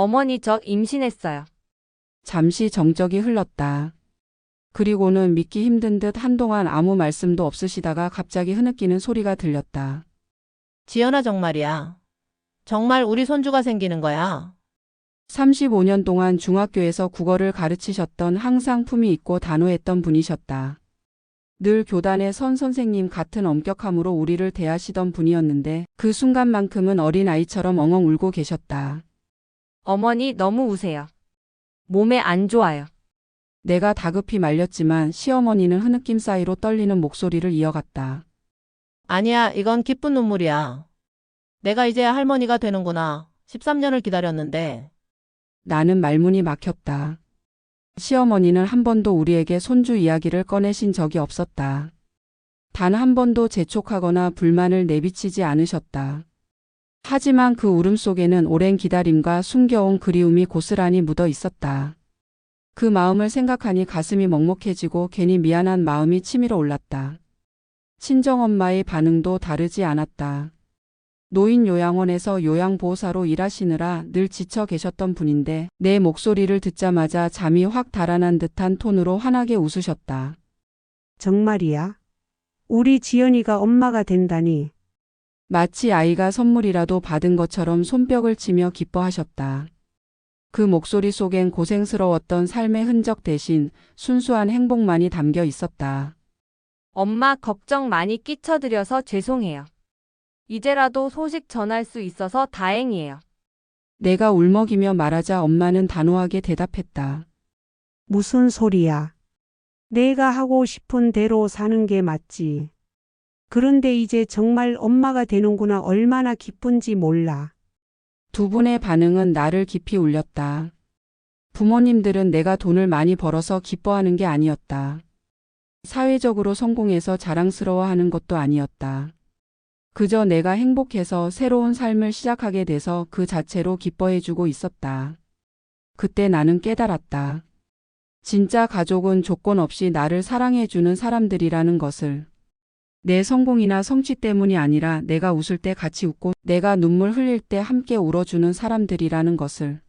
어머니 저 임신했어요. 잠시 정적이 흘렀다. 그리고는 믿기 힘든 듯 한동안 아무 말씀도 없으시다가 갑자기 흐느끼는 소리가 들렸다. 지연아 정말이야. 정말 우리 손주가 생기는 거야. 35년 동안 중학교에서 국어를 가르치셨던 항상 품이 있고 단호했던 분이셨다. 늘 교단의 선 선생님 같은 엄격함으로 우리를 대하시던 분이었는데 그 순간만큼은 어린아이처럼 엉엉 울고 계셨다. 어머니 너무 우세요. 몸에 안 좋아요. 내가 다급히 말렸지만 시어머니는 흐느낌 사이로 떨리는 목소리를 이어갔다. 아니야, 이건 기쁜 눈물이야. 내가 이제 할머니가 되는구나. 13년을 기다렸는데. 나는 말문이 막혔다. 시어머니는 한 번도 우리에게 손주 이야기를 꺼내신 적이 없었다. 단 한 번도 재촉하거나 불만을 내비치지 않으셨다. 하지만 그 울음 속에는 오랜 기다림과 숨겨온 그리움이 고스란히 묻어 있었다. 그 마음을 생각하니 가슴이 먹먹해지고 괜히 미안한 마음이 치밀어 올랐다. 친정엄마의 반응도 다르지 않았다. 노인 요양원에서 요양보호사로 일하시느라 늘 지쳐 계셨던 분인데 내 목소리를 듣자마자 잠이 확 달아난 듯한 톤으로 환하게 웃으셨다. 정말이야? 우리 지연이가 엄마가 된다니. 마치 아이가 선물이라도 받은 것처럼 손뼉을 치며 기뻐하셨다. 그 목소리 속엔 고생스러웠던 삶의 흔적 대신 순수한 행복만이 담겨 있었다. 엄마 걱정 많이 끼쳐드려서 죄송해요. 이제라도 소식 전할 수 있어서 다행이에요. 내가 울먹이며 말하자 엄마는 단호하게 대답했다. 무슨 소리야? 내가 하고 싶은 대로 사는 게 맞지. 그런데 이제 정말 엄마가 되는구나 얼마나 기쁜지 몰라. 두 분의 반응은 나를 깊이 울렸다. 부모님들은 내가 돈을 많이 벌어서 기뻐하는 게 아니었다. 사회적으로 성공해서 자랑스러워하는 것도 아니었다. 그저 내가 행복해서 새로운 삶을 시작하게 돼서 그 자체로 기뻐해주고 있었다. 그때 나는 깨달았다. 진짜 가족은 조건 없이 나를 사랑해주는 사람들이라는 것을. 내 성공이나 성취 때문이 아니라 내가 웃을 때 같이 웃고 내가 눈물 흘릴 때 함께 울어주는 사람들이라는 것을.